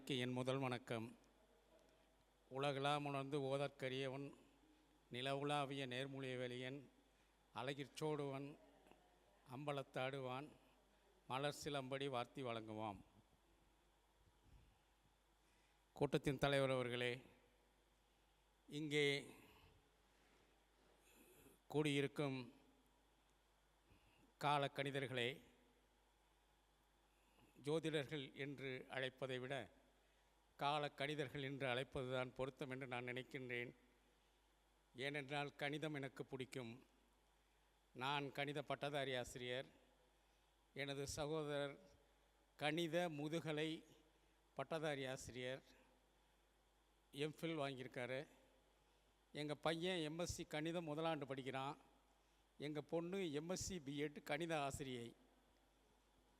அன்னைக்கு என் முதல் வணக்கம். உலகளாம் உணர்ந்து ஓதற்கரியவன் நிலவுலாவிய நேர்மொழிய வெளியன் அழகிற்சோடுவன் அம்பலத்தாடுவான் மலர் சிலம்படி வார்த்தை வழங்குவான் கூட்டத்தின் தலைவர் அவர்களே இங்கே கூடியிருக்கும் கால கணிதர்களே ஜோதிடர்கள் என்று அழைப்பதை விட கால கணிதர்கள் என்று அழைப்பதுதான் பொருத்தம் என்று நான் நினைக்கின்றேன். ஏனென்றால் கணிதம் எனக்கு பிடிக்கும். நான் கணித பட்டதாரி ஆசிரியர். எனது சகோதரர் கணித முதுகலை பட்டதாரி ஆசிரியர். எம்ஃபில் வாங்கியிருக்காரு. எங்கள் பையன் எம்எஸ்சி கணிதம் முதலாண்டு படிக்கிறான். எங்கள் பொண்ணு எம்எஸ்சி பிஎட் கணித ஆசிரியை.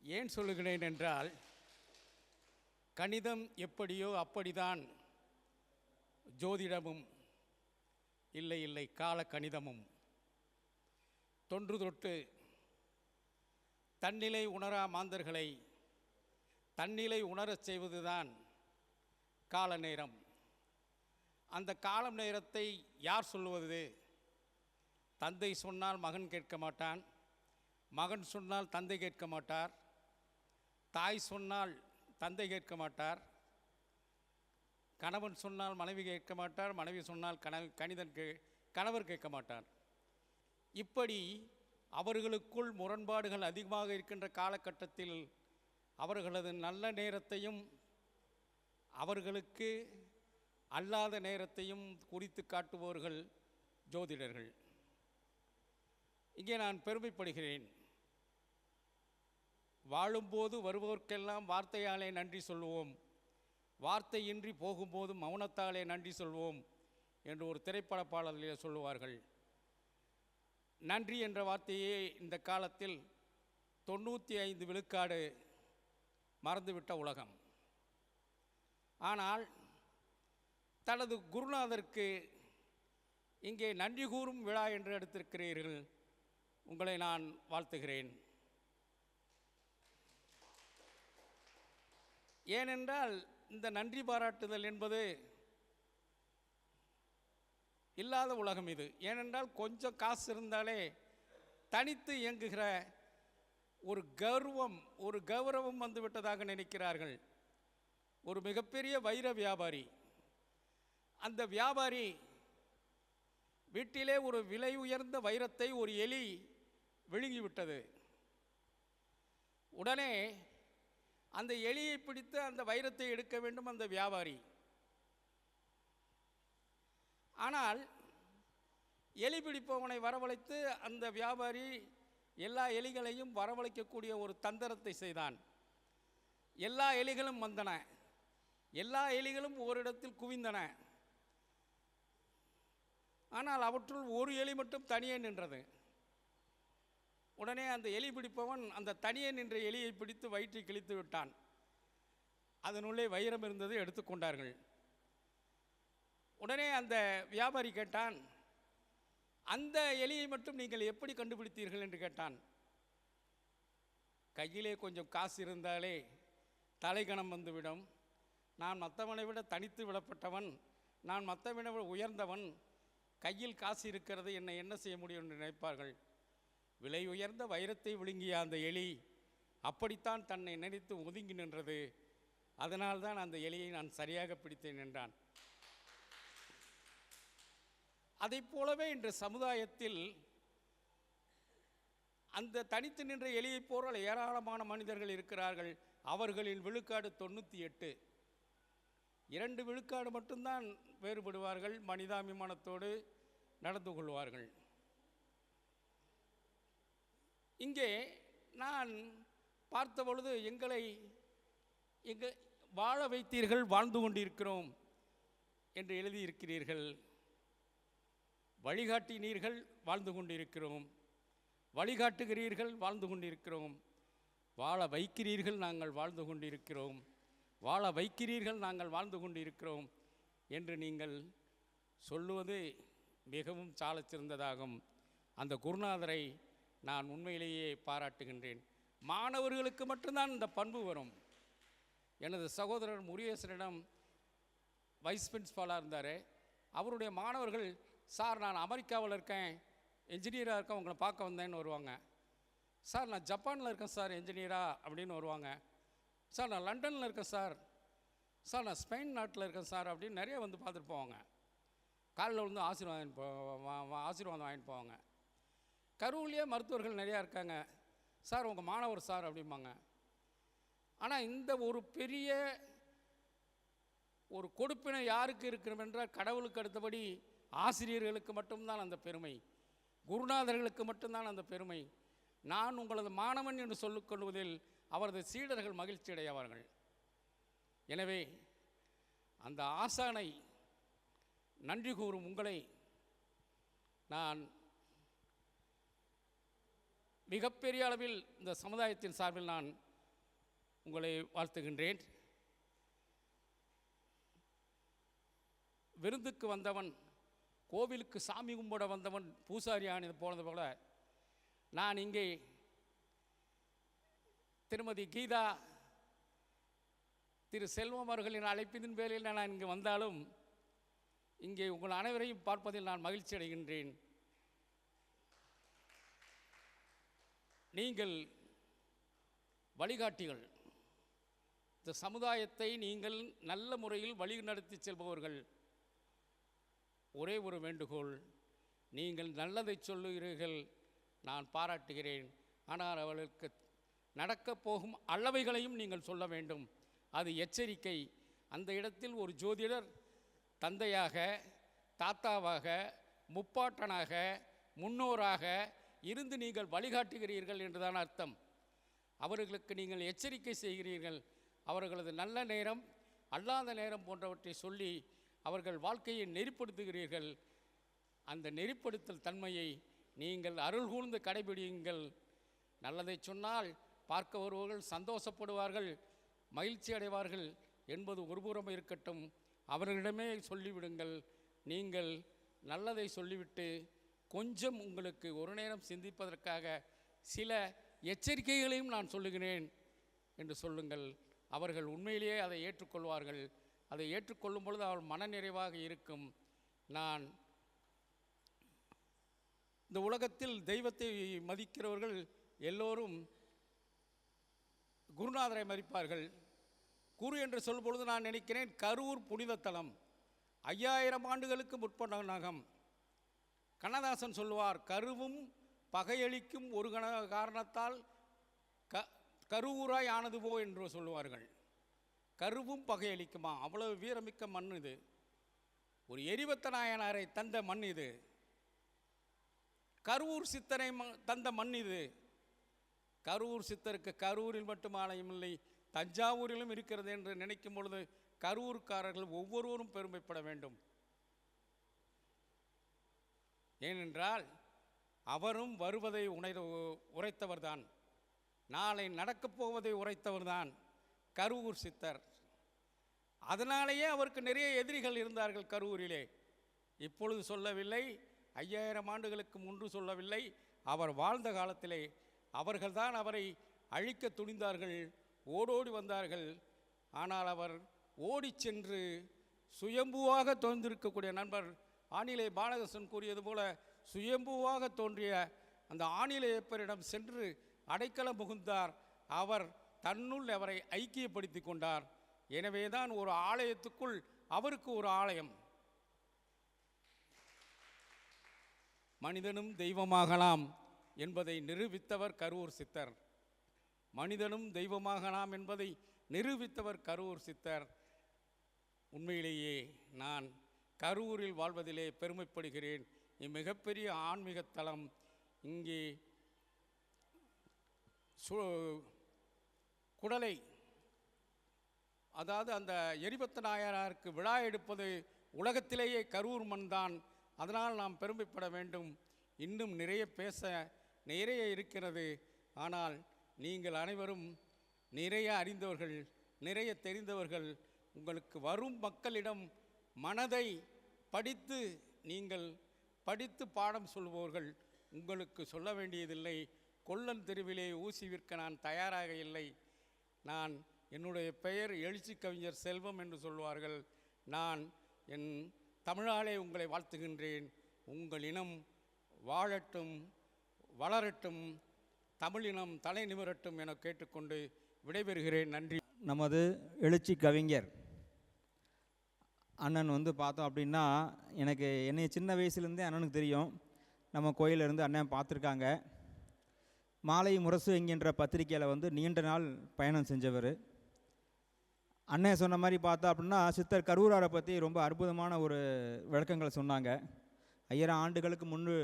ஏன் சொல்லுகிறேன் என்றால் கணிதம் எப்படியோ அப்படிதான். ஜோதிடமும் இல்லை இல்லை கால கணிதமும் தொன்று தொட்டு தன்னிலை உணரா மாந்தர்களை தன்னிலை உணரச் செய்வதுதான் கால நேரம். அந்த காலம் நேரத்தை யார் சொல்லுவது? தந்தை சொன்னால் மகன் கேட்க மாட்டான் மகன் சொன்னால் தந்தை கேட்க மாட்டார் தாய் சொன்னால் தந்தை கேட்க மாட்டார். கணவன் சொன்னால் மனைவி கேட்க மாட்டார் மனைவி சொன்னால் கண கணிதன் கே கணவர் கேட்க மாட்டார். இப்படி அவர்களுக்குள் முரண்பாடுகள் அதிகமாக இருக்கின்ற காலகட்டத்தில் அவர்களது நல்ல நேரத்தையும் அவர்களுக்கு அல்லாத நேரத்தையும் குறித்து காட்டுபவர்கள் ஜோதிடர்கள். இங்கே நான் பெருமைப்படுகிறேன். வாழும்போது வருவோர்க்கெல்லாம் வார்த்தையாலே நன்றி சொல்வோம் வார்த்தையின்றி போகும்போது மௌனத்தாலே நன்றி சொல்வோம் என்று ஒரு திரைப்பட பாடலில் சொல்லுவார்கள். நன்றி என்ற வார்த்தையே இந்த காலத்தில் தொண்ணூற்றி ஐந்து விழுக்காடு மறந்துவிட்ட உலகம். ஆனால் தனது குருநாதருக்கு இங்கே நன்றி கூறும் விழா என்று எடுத்திருக்கிறீர்கள். உங்களை நான் வாழ்த்துகிறேன். ஏனென்றால் இந்த நன்றி பாராட்டுதல் என்பது இல்லாத உலகம் இது. ஏனென்றால் கொஞ்சம் காசு இருந்தாலே தனித்து இயங்குகிற ஒரு கர்வம் ஒரு கௌரவம் வந்துவிட்டதாக நினைக்கிறார்கள். ஒரு மிகப்பெரிய வைர வியாபாரி. அந்த வியாபாரி வீட்டிலே ஒரு விலை உயர்ந்த வைரத்தை ஒரு எலி விழுங்கிவிட்டது. உடனே அந்த எலியை பிடித்து அந்த வைரத்தை எடுக்க வேண்டும் அந்த வியாபாரி. ஆனால் எலி பிடிப்பவனை வரவழைத்து அந்த வியாபாரி எல்லா எலிகளையும் வரவழைக்கக்கூடிய ஒரு தந்திரத்தை செய்தான். எல்லா எலிகளும் வந்தன. எல்லா எலிகளும் ஓரிடத்தில் குவிந்தன. ஆனால் அவற்றுள் ஒரு எலி மட்டும் தனியே நின்றது. உடனே அந்த எலி பிடிப்பவன் அந்த தனியே நின்ற எலியை பிடித்து வயிற்றை கிழித்து விட்டான். அதனுள்ளே வைரம் இருந்தது எடுத்துக்கொண்டார்கள் உடனே அந்த வியாபாரி கேட்டான் அந்த எலியை மட்டும் நீங்கள் எப்படி கண்டுபிடித்தீர்கள்? என்று கேட்டான். கையிலே கொஞ்சம் காசு இருந்தாலே தலைகணம் வந்துவிடும். நான் மற்றவனை விட தனித்து விடப்பட்டவன் நான் மற்றவனை விட உயர்ந்தவன் கையில் காசு இருக்கிறது என்னை என்ன செய்ய முடியும்? என்று நினைப்பார்கள். விலை உயர்ந்த வைரத்தை விழுங்கிய அந்த எலி அப்படித்தான் தன்னை நினைத்து ஒதுங்கி நின்றது. அதனால்தான் அந்த எலியை நான் சரியாக பிடித்தேன் என்றான். அதைப் போலவே இன்று சமுதாயத்தில் அந்த தனித்து நின்ற எலியைப் போல ஏராளமான மனிதர்கள் இருக்கிறார்கள். அவர்களின் விழுக்காடு தொண்ணூற்றி எட்டு. இரண்டு விழுக்காடு மட்டும்தான் வேறுபடுவார்கள். மனிதாபிமானத்தோடு நடந்து கொள்வார்கள். இங்கே நான் பார்த்த பொழுது எங்களை எங்கள் வாழ வைத்தீர்கள் வாழ்ந்து கொண்டிருக்கிறோம் என்று எழுதியிருக்கிறீர்கள். வழிகாட்டினீர்கள் வாழ்ந்து கொண்டிருக்கிறோம். வழிகாட்டுகிறீர்கள் வாழ்ந்து கொண்டிருக்கிறோம். வாழ வைக்கிறீர்கள் நாங்கள் வாழ்ந்து கொண்டிருக்கிறோம். வாழ வைக்கிறீர்கள் நாங்கள் வாழ்ந்து கொண்டிருக்கிறோம் என்று நீங்கள் சொல்லுவது மிகவும் சாலச்சிறந்ததாகும். அந்த குருநாதரை நான் உண்மையிலேயே பாராட்டுகின்றேன். மாணவர்களுக்கு மட்டும்தான் இந்த பண்பு வரும். எனது சகோதரர் முருகேசனிடம் வைஸ் பிரின்ஸ்பாலாக இருந்தார். அவருடைய மாணவர்கள் சார் நான் அமெரிக்காவில் இருக்கேன். என்ஜினியராக இருக்கேன். உங்களை பார்க்க வந்தேன்னு வருவாங்க. சார் நான் ஜப்பானில் இருக்கேன் சார் என்ஜினியராக அப்படின்னு வருவாங்க. சார் நான் லண்டனில் இருக்கேன் சார். சார் நான் ஸ்பெயின் நாட்டில் இருக்கேன் சார் அப்படின்னு நிறைய வந்து பார்த்துட்டு போவாங்க. காலில் விழுந்து ஆசீர்வாதம் போ ஆசீர்வாதம் வாங்கிட்டு போவாங்க. கரூர்லேயே மருத்துவர்கள் நிறையா இருக்காங்க. சார் உங்கள் மாணவர் சார் அப்படிம்பாங்க. ஆனால் இந்த ஒரு பெரிய ஒரு கொடுப்பினை யாருக்கு இருக்கிறோம் என்றால் கடவுளுக்கு அடுத்தபடி ஆசிரியர்களுக்கு மட்டும்தான் அந்த பெருமை. குருநாதர்களுக்கு மட்டும்தான் அந்த பெருமை. நான் உங்களது மாணவன் என்று சொல்லிக்கொள்வதில் அவரது சீடர்கள் மகிழ்ச்சி அடையவார்கள் எனவே அந்த ஆசானை நன்றி கூறும் உங்களை நான் மிகப்பெரிய அளவில் இந்த சமுதாயத்தின் சார்பில் நான் உங்களை வாழ்த்துகின்றேன். விருந்துக்கு வந்தவன் கோவிலுக்கு சாமி கும்பிட வந்தவன் பூசாரி ஆனது போனது போல நான் இங்கே திருமதி கீதா திரு செல்வம் அவர்களின் அழைப்பின் பேரில் நான் இங்கு வந்தாலும் இங்கே உங்கள் அனைவரையும் பார்ப்பதில் நான் மகிழ்ச்சி அடைகின்றேன். நீங்கள் வழிகாட்டிகள். இந்த சமுதாயத்தை நீங்கள் நல்ல முறையில் வழி நடத்தி செல்பவர்கள். ஒரே ஒரு வேண்டுகோள் நீங்கள் நல்லதை சொல்லுகிறீர்கள் நான் பாராட்டுகிறேன். ஆனால் அவர்களுக்கு நடக்கப் போகும் அளவைகளையும் நீங்கள் சொல்ல வேண்டும். அது எச்சரிக்கை. அந்த இடத்தில் ஒரு ஜோதிடர் தந்தையாக தாத்தாவாக முப்பாட்டனாக முன்னோராக இருந்து நீங்கள் வழிகாட்டுகிறீர்கள் என்றுதான் அர்த்தம். அவர்களுக்கு நீங்கள் எச்சரிக்கை செய்கிறீர்கள். அவர்களது நல்ல நேரம் அல்லாத நேரம் போன்றவற்றை சொல்லி அவர்கள் வாழ்க்கையை நெறிப்படுத்துகிறீர்கள். அந்த நெறிப்படுத்தல் தன்மையை நீங்கள் அருள் கூர்ந்து கடைபிடியுங்கள். நல்லதை சொன்னால் பார்க்க வருபவர்கள் சந்தோஷப்படுவார்கள் மகிழ்ச்சி அடைவார்கள் என்பது ஒருபுறம் இருக்கட்டும். அவர்களிடமே சொல்லிவிடுங்கள். நீங்கள் நல்லதை சொல்லிவிட்டு கொஞ்சம் உங்களுக்கு ஒரு நேரம் சிந்திப்பதற்காக சில எச்சரிக்கைகளையும் நான் சொல்லுகிறேன் என்று சொல்லுங்கள். அவர்கள் உண்மையிலேயே அதை ஏற்றுக்கொள்வார்கள். அதை ஏற்றுக்கொள்ளும் பொழுது அவள் மனநிறைவாக இருக்கும். நான் இந்த உலகத்தில் தெய்வத்தை மதிக்கிறவர்கள் எல்லோரும் குருநாதரை மதிப்பார்கள். குரு என்று சொல்லும் பொழுது நான் நினைக்கிறேன் கரூர் புனித தலம் ஐயாயிரம் ஆண்டுகளுக்கு முற்பட்ட நகம் கண்ணதாசன் சொல்லுவார் கருவும் பகையளிக்கும் ஒரு கண காரணத்தால் க கருவூராய் ஆனது போ என்று சொல்லுவார்கள். கருவும் பகையளிக்குமா? அவ்வளவு வீரமிக்க மண் இது. ஒரு எரிவத்த நாயனாரை தந்த மண் இது. கருவூர் சித்தரை தந்த மண் இது. கரூர் சித்தருக்கு கரூரில் மட்டும் ஆலயம் இல்லை தஞ்சாவூரிலும் இருக்கிறது என்று நினைக்கும் பொழுது கரூர்காரர்கள் ஒவ்வொருவரும் பெருமைப்பட வேண்டும். ஏனென்றால் அவரும் வருவதை உணர் உரைத்தவர்தான். நாளை நடக்கப் போவதை உரைத்தவர்தான் கரூர் சித்தர். அதனாலேயே அவருக்கு நிறைய எதிரிகள் இருந்தார்கள் கரூரிலே. இப்பொழுது சொல்லவில்லை ஐயாயிரம் ஆண்டுகளுக்கு முன்பு சொல்லவில்லை அவர் வாழ்ந்த காலத்திலே அவர்கள்தான் அவரை அழிக்க துணிந்தார்கள் ஓடோடி வந்தார்கள். ஆனால் அவர் ஓடிச் சென்று சுயம்புவாக தோன்றிருக்கக்கூடிய நண்பர் ஆணிலே பாலகிருஷ்ணன் கூறியது போல சுயம்புவாக தோன்றிய அந்த ஆணிலேயப்பரிடம் சென்று அடைக்கலம் புகுந்தார். அவர் தன்னுள் அவரை ஐக்கியப்படுத்தி கொண்டார். எனவேதான் ஒரு ஆலயத்துக்குள் அவருக்கு ஒரு ஆலயம். மனிதனும் தெய்வமாகலாம் என்பதை நிரூபித்தவர் கரூர் சித்தர். மனிதனும் தெய்வமாகலாம் என்பதை நிரூபித்தவர் கரூர் சித்தர். உண்மையிலேயே நான் கரூரில் வாழ்வதிலே பெருமைப்படுகிறேன். இம்மிகப்பெரிய ஆன்மீக தலம் இங்கே சு குடலை அதாவது அந்த எரிபத்த நாயனாருக்கு விழா எடுப்பது உலகத்திலேயே கரூர் மண்தான். அதனால் நாம் பெருமைப்பட வேண்டும். இன்னும் நிறைய பேச நிறைய இருக்கிறது. ஆனால் நீங்கள் அனைவரும் நிறைய அறிந்தவர்கள் நிறைய தெரிந்தவர்கள் உங்களுக்கு வரும் மக்களிடம் மனதை படித்து நீங்கள் படித்து பாடம் சொல்பவர்கள் உங்களுக்கு சொல்ல வேண்டியதில்லை. கொல்லன் தெருவிலே ஊசி விற்க நான் தயாராக இல்லை. நான் என்னுடைய பெயர் எழுச்சி கவிஞர் செல்வம் என்று சொல்வார்கள். நான் என் தமிழாலே உங்களை வாழ்த்துகின்றேன். உங்கள் இனம் வாழட்டும் வளரட்டும் தமிழினம் தலை நிமிரட்டும் என கேட்டுக்கொண்டு விடைபெறுகிறேன். நன்றி. நமது எழுச்சி கவிஞர் அண்ணன் வந்து பார்த்தோம் அப்படின்னா எனக்கு என்னை சின்ன வயசுலேருந்தே அண்ணனுக்கு தெரியும். நம்ம கோயில்ல இருந்து அண்ணன் பார்த்துருக்காங்க. மாலை முரசு என்கின்ற பத்திரிக்கையில் வந்து நீண்ட நாள் பயணம் செஞ்சவர். அண்ணன் சொன்ன மாதிரி பார்த்தா அப்படின்னா சித்தர் கரூராரை பற்றி ரொம்ப அற்புதமான ஒரு விளக்கங்களை சொன்னாங்க. ஐயாயிரம் ஆண்டுகளுக்கு முன்பு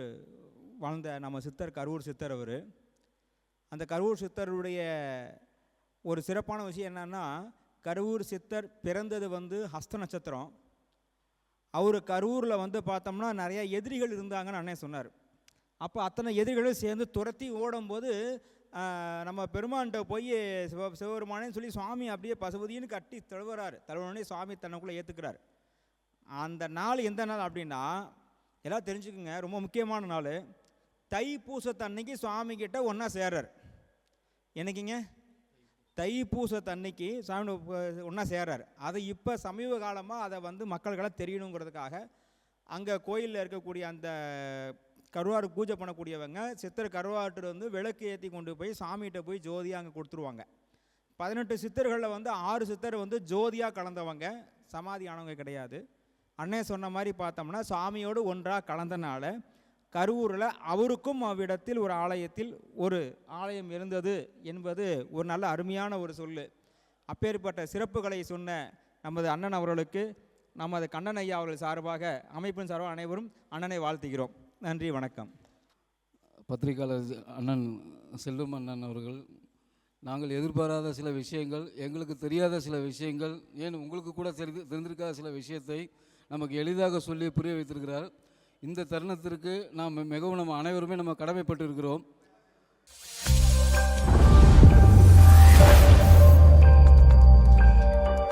வாழ்ந்த நம்ம சித்தர் கரூர் சித்தர் அவர். அந்த கரூர் சித்தருடைய ஒரு சிறப்பான விஷயம் என்னென்னா கரூர் சித்தர் பிறந்தது வந்து ஹஸ்த நட்சத்திரம். அவர் கரூரில் வந்து பார்த்தோம்னா நிறையா எதிரிகள் இருந்தாங்கன்னு அண்ணன் சொன்னார். அப்போ அத்தனை எதிரிகளும் சேர்ந்து துரத்தி ஓடும்போது நம்ம பெருமான்கிட்ட போய் சிவ சிவபெருமானேன்னு சொல்லி சுவாமி அப்படியே பசுபதினு கட்டி தழுவுறாரு. தழுவுனே சுவாமி தன்னுக்குள்ளே ஏற்றுக்கிறார் அந்த நாள் எந்த நாள் அப்படின்னா எல்லாம் தெரிஞ்சுக்குங்க ரொம்ப முக்கியமான நாள். தைப்பூசத்தன்னைக்கு சுவாமி கிட்ட ஒன்றா சேர்றார். என்னைக்குங்க? தைப்பூச தன்னைக்கு சாமி ஒன்றா சேர்றார். அதை இப்போ சமீப காலமாக அதை வந்து மக்களுக்கெல்லாம் தெரியணுங்கிறதுக்காக அங்கே கோயிலில் இருக்கக்கூடிய அந்த கருவாறு பூஜை பண்ணக்கூடியவங்க சித்தர் கருவாட்டு வந்து விளக்கு ஏற்றி கொண்டு போய் சாமிகிட்ட போய் ஜோதியாக அங்கே கொடுத்துருவாங்க. பதினெட்டு சித்தர்களில் வந்து ஆறு சித்தர் வந்து ஜோதியாக கலந்தவங்க. சமாதி ஆனவங்க கிடையாது. அண்ணே சொன்ன மாதிரி பார்த்தோம்னா சாமியோடு ஒன்றாக கலந்தனால கரூரில் அவருக்கும் அவ்விடத்தில் ஒரு ஆலயத்தில் ஒரு ஆலயம் இருந்தது என்பது ஒரு நல்ல அருமையான ஒரு சொல்லு. அப்பேற்பட்ட சிறப்புகளை சொன்ன நமது அண்ணன் அவர்களுக்கு நமது கண்ணன் ஐயா அவர்கள் சார்பாக அமைப்பின் சார்பாக அனைவரும் அண்ணனை வாழ்த்துகிறோம். நன்றி வணக்கம். பத்திரிகையாளர் அண்ணன் செல்லும் அண்ணன் அவர்கள் நாங்கள் எதிர்பாராத சில விஷயங்கள் எங்களுக்கு தெரியாத சில விஷயங்கள் ஏன் உங்களுக்கு கூட தெரிந்து தெரிந்திருக்காத சில விஷயத்தை நமக்கு எளிதாக சொல்லி புரிய வைத்திருக்கிறார். இந்த தருணத்திற்கு நாம் மிகவும் நம்ம அனைவருமே நம்ம கடமைப்பட்டு இருக்கிறோம்